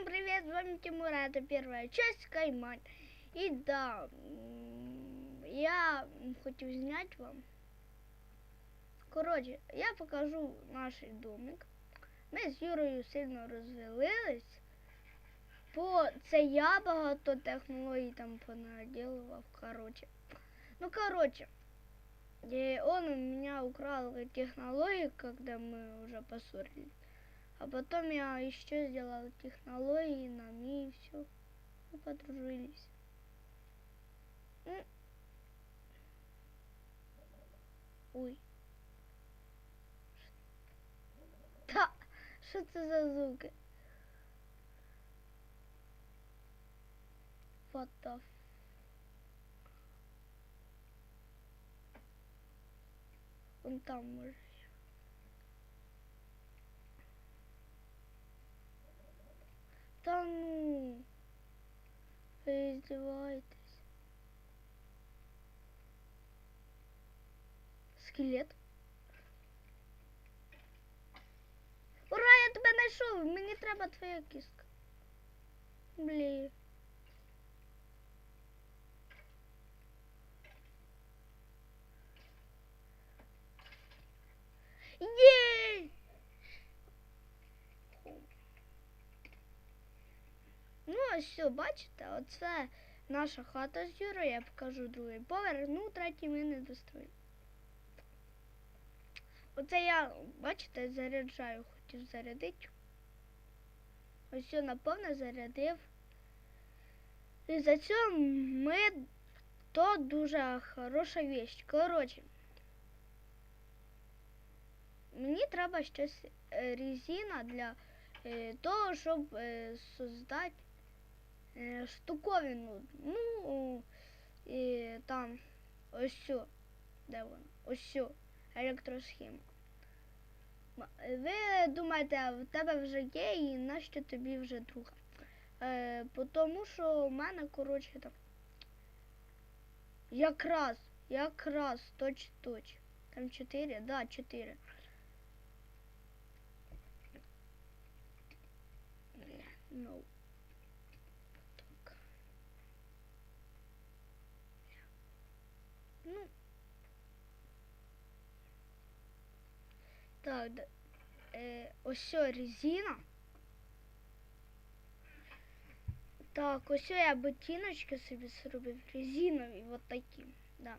Всем привет, с вами Тимур, а это первая часть Кайман. И да, м, я хотів зняти вам. Коротше, я покажу наш домик. Ми з Юрою сильно розвилились. Бо це я багато технологій там понаділував, коротше. Ну, коротше, э, он у меня украл технологии, когда мы уже поссорились. А потом я еще сделала технологии на ми и все. Мы подружились. М. Ой. Та, що це за звуки? What the Вон там може. Та ну. Ви здіваєтесь. Скелет. Ура, я тебе знайшов! Мені треба твоя кістка. Блін. Є! Ну, ось все, бачите, оце наша хата з Юрою, я покажу другий поверх, ну, третій ми не достроїли. Оце я, бачите, заряджаю, хотів зарядити. Ось все наповно зарядив. І за цього ми то дуже хороша вещь. Коротше, мені треба щось е, резина для е, того, щоб е, создати штуковину. Ну, і там ось сю. Де вона? Ось сю. Електросхема. Ви думаєте, в тебе вже є і нащо тобі вже друга? Е, тому що в мене, коротше, там. Якраз, якраз, точ точ. Там 4, да, 4. Ну. Ну. Так. Е, ось резина. Так, ось я ботиночки собі зробив резинові, от такі, да.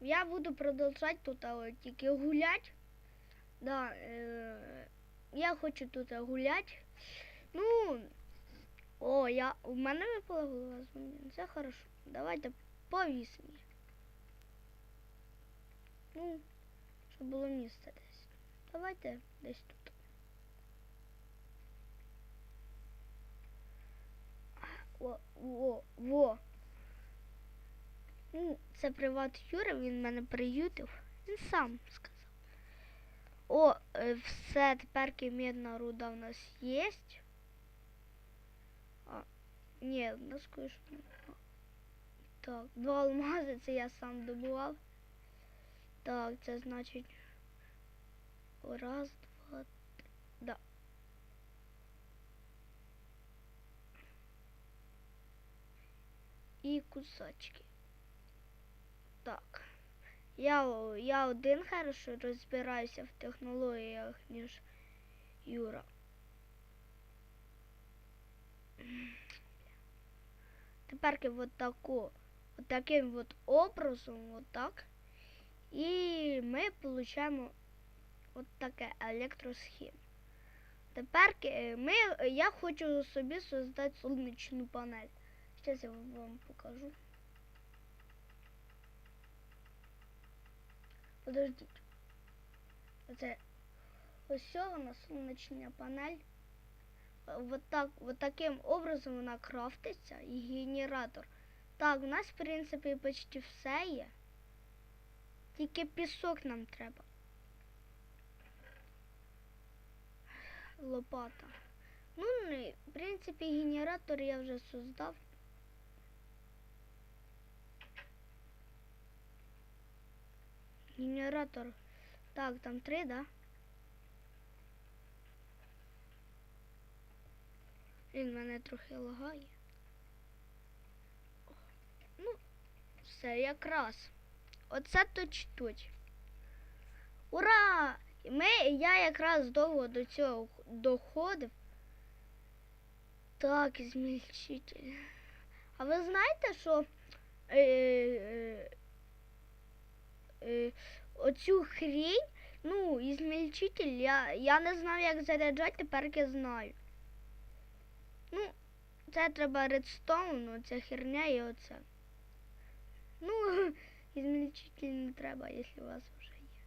Я буду продовжувати тут але тільки гуляти. Да, е, я хочу тут гуляти. Ну, о, я, у мене випала голова. Це хорошо. Давайте повіс мені. Ну, щоб було місце десь. Давайте десь тут. О, во, во. Ну, це приват Юра, він мене приютив. Він сам сказав. О, е, все, тепер медна руда в нас є. А, ні, у нас кое-що. Так, два алмази, це я сам добував. Так, це значить. Раз, два, три. Да. І кусочки. Так. Я, я один хорошо розбираюся в технологіях, ніж Юра. Тепер от таку, от таким от образом, от так. І ми отримуємо от таке електросхему. Тепер е, ми, я хочу собі создати сонячну панель. Зараз я вам покажу. Подождіть. Оце ось що вона сонячна панель. Е, Вот так, вот таким образом вона крафтиться і генератор. Так, у нас, в принципі, почти все є. Тільки пісок нам треба. Лопата. Ну, в принципі, генератор я вже создав. Генератор. Так, там три, да? Він мене трохи лагає. Ну, все якраз. Оце точ-точ. Ура! Ми, я якраз довго до цього доходив. Так, змільчитель. А ви знаєте, що е, е, е, оцю хрінь, ну, ізмільчитель, я, я не знав, як заряджати, тепер я знаю. Ну, це треба редстоун, оця херня і оце. Ну, ізмільчитель не треба, якщо у вас вже є.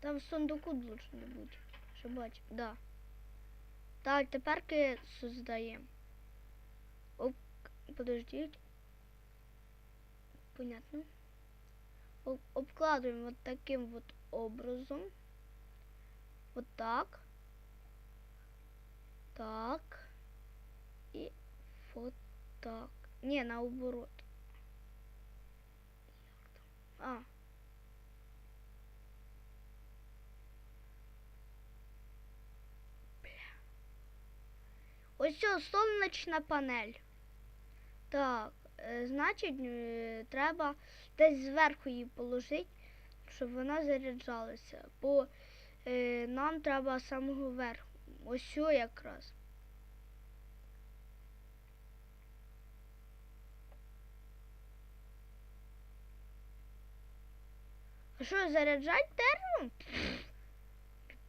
Там в сундуку должно бути. Що бачу, да. Так, тепер создаємо. Оп, подождіть. Понятно. Об, обкладуємо вот таким вот образом. Вот так. Так. І вот так. Не, наоборот. А. Ось ця сонячна панель. Так, е, значить, е, треба десь зверху її положити, щоб вона заряджалася. Бо е, нам треба самого верху. Ось якраз. що, заряджати дерево?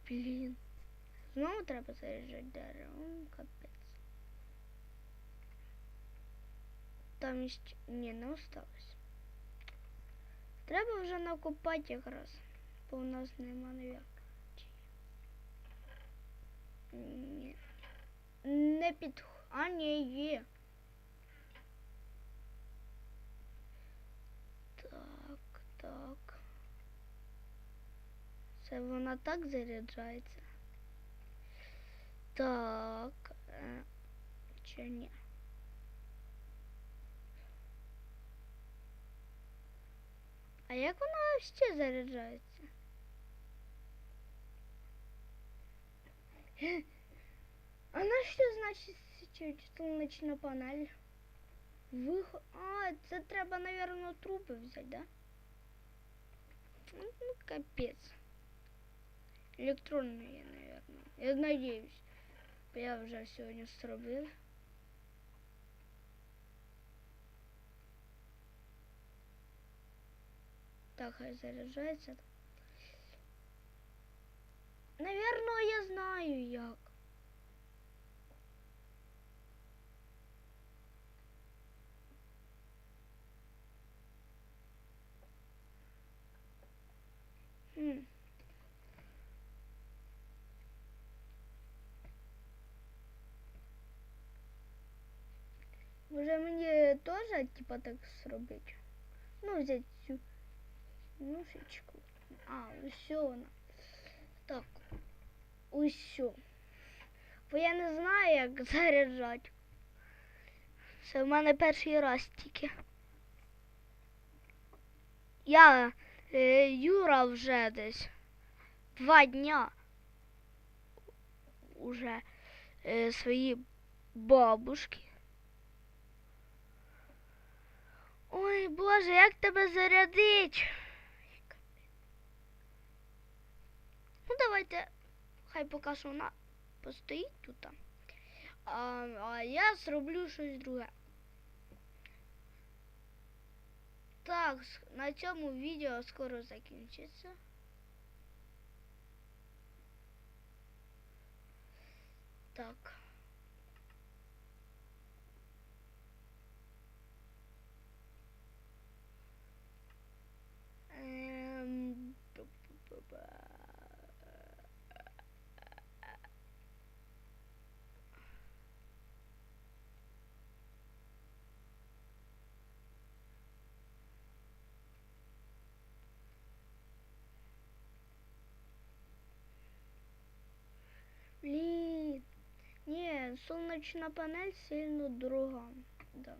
Блін. Знову треба заряджати дерево. М, Капець. Там іще... Ні, не осталось. Треба вже накопати якраз. Бо у нас нема навіть. Ні. Не під... А, ні, є. Це вона так заряджається. Так. Е, чи ні? А як вона ще заряджається? Е, А на що значить свічить сонячна панель? Вих... А, це треба, напевно, трупи взяти, да? Ну, ну, капець. Електронные, наверное. Я надеюсь. Я вже сьогодні зробив. Так, хай заряджається. Наверно, я знаю як. мені теж типа так зробити? Ну, взяти цю ножичку. А, ось вона. Так. Ось. Бо я не знаю, як заряджати. Це в мене перший раз тільки. Я е, Юра вже десь два дня уже е, свої бабушки. Ой, Боже, як тебе зарядить? Ну, давайте, хай поки що вона постоїть тут. А, а я зроблю щось друге. Так, на цьому відео скоро закінчиться. Так. Ем, бу-бу-бу-ба. Блін. Ні, сонячна панель сильно друга. Да.